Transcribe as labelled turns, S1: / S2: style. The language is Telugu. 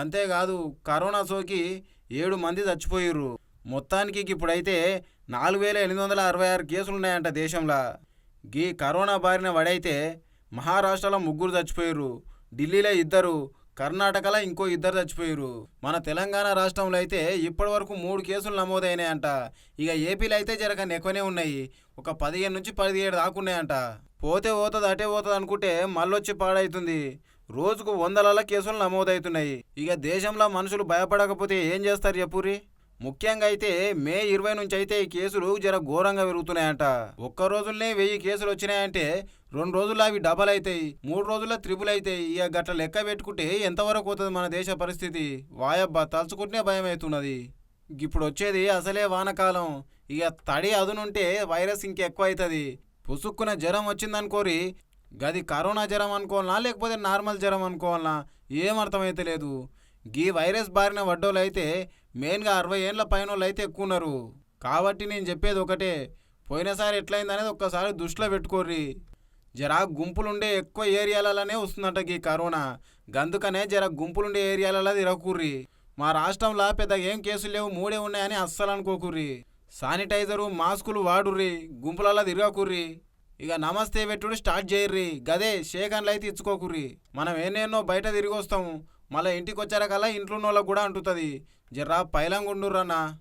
S1: అంతేకాదు కరోనా సోకి ఏడు మంది చచ్చిపోయారు మొత్తానికి ఇప్పుడైతే నాలుగు వేల ఎనిమిది వందల అరవై ఆరు కేసులున్నాయంట దేశంలో. గీ కరోనా బారిన పడైతే మహారాష్ట్రలో ముగ్గురు చచ్చిపోయారు ఢిల్లీలో ఇద్దరు కర్ణాటకలో ఇంకో ఇద్దరు చచ్చిపోయారు మన తెలంగాణ రాష్ట్రంలో అయితే ఇప్పటివరకు మూడు కేసులు నమోదైనాయంట. ఇక ఏపీలో అయితే జరగని ఎక్కువనే ఉన్నాయి. ఒక పదిహేను నుంచి పదిహేడు దాకున్నాయంట పోతే పోతుంది అటే పోతుంది అనుకుంటే మళ్ళొచ్చి పాడవుతుంది రోజుకు వందల కేసులు నమోదవుతున్నాయి ఇక దేశంలో మనుషులు భయపడకపోతే ఏం చేస్తారు చెప్పురి ముఖ్యంగా అయితే మే ఇరవై నుంచి అయితే ఈ కేసులు జర ఘోరంగా పెరుగుతున్నాయంట. ఒక్క రోజుల్నే వెయ్యి కేసులు వచ్చినాయంటే రెండు రోజుల్లో అవి డబల్ అవుతాయి మూడు రోజుల్లో త్రిబుల్ అవుతాయి ఇక గట్ల లెక్క పెట్టుకుంటే ఎంతవరకు అవుతుంది మన దేశ పరిస్థితి? వాయబ్బా తలుచుకుంటేనే భయం అవుతున్నది. ఇప్పుడు వచ్చేది అసలే వానకాలం. ఇక తడి అదునుంటే వైరస్ ఇంకెక్కువ అవుతుంది పుసుక్కున జ్వరం వచ్చిందనుకోరి గది కరోనా జ్వరం అనుకోవాలనా? లేకపోతే నార్మల్ జ్వరం అనుకోవాలనా? ఏమర్థమైతే లేదు. గీ వైరస్ బారిన వడ్డోళ్ళు అయితే మెయిన్గా అరవై ఏళ్ళ పైన వాళ్ళు అయితే ఎక్కువ ఉన్నారు కాబట్టి నేను చెప్పేది ఒకటే. పోయినసారి ఎట్లయింది అనేది ఒక్కసారి దృష్టిలో పెట్టుకోర్రి. జర గుంపులుండే ఎక్కువ ఏరియాలలోనే వస్తుందంట ఈ కరోనా. గందుకనే జర గుంపులుండే ఏరియాలలో తిరగకూర్రి. మా రాష్ట్రంలో పెద్ద ఏం కేసులు లేవు మూడే ఉన్నాయని అస్సలు అనుకోకుర్రి శానిటైజరు మాస్కులు వాడుర్రి. గుంపులలో తిరగకుర్రి. ఇక నమస్తే పెట్టుడు స్టార్ట్ చేయర్రి. గదే షేకన్లు అయితే ఇచ్చుకోకుర్రి. మనం ఏనేనో బయట తిరిగి వస్తాము మళ్ళీ ఇంటికి వచ్చారకల్లా ఇంట్లో వాళ్ళకు కూడా అంటుతుంది. జర్రా పైలంగుండుర్రన్నా.